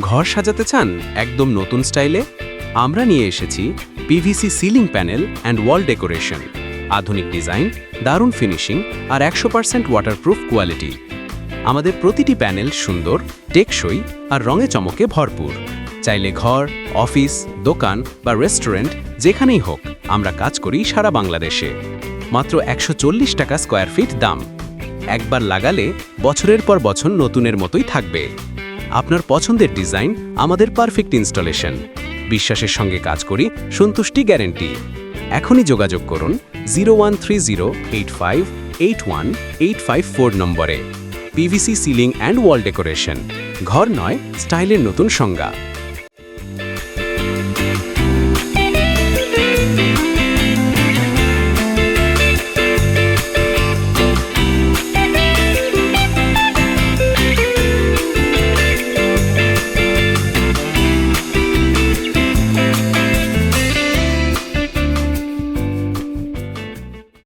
ঘর সাজাতে চান একদম নতুন স্টাইলে? আমরা নিয়ে এসেছি PVC ceiling panel and wall decoration আধুনিক ডিজাইন, দারুণ ফিনিশিং আর একশো পার্সেন্ট ওয়াটারপ্রুফ কোয়ালিটি আমাদের প্রতিটি প্যানেল সুন্দর, টেকসই আর রঙে চমকে ভরপুর। চাইলে ঘর, অফিস, দোকান বা রেস্টুরেন্ট যেখানেই হোক, আমরা কাজ করি সারা বাংলাদেশে। মাত্র একশো চল্লিশ টাকা স্কোয়ার ফিট দাম। একবার লাগালে বছরের পর বছর নতুনের মতোই থাকবে। আপনার পছন্দের ডিজাইন, আমাদের পারফেক্ট ইনস্টলেশন বিশ্বাসের সঙ্গে কাজ করি, সন্তুষ্টি গ্যারেন্টি এখনই যোগাযোগ করুন zero one three zero eight five eight one eight five four নম্বরে। PVC ceiling and wall decoration ঘর নয়, স্টাইলের নতুন সংজ্ঞা।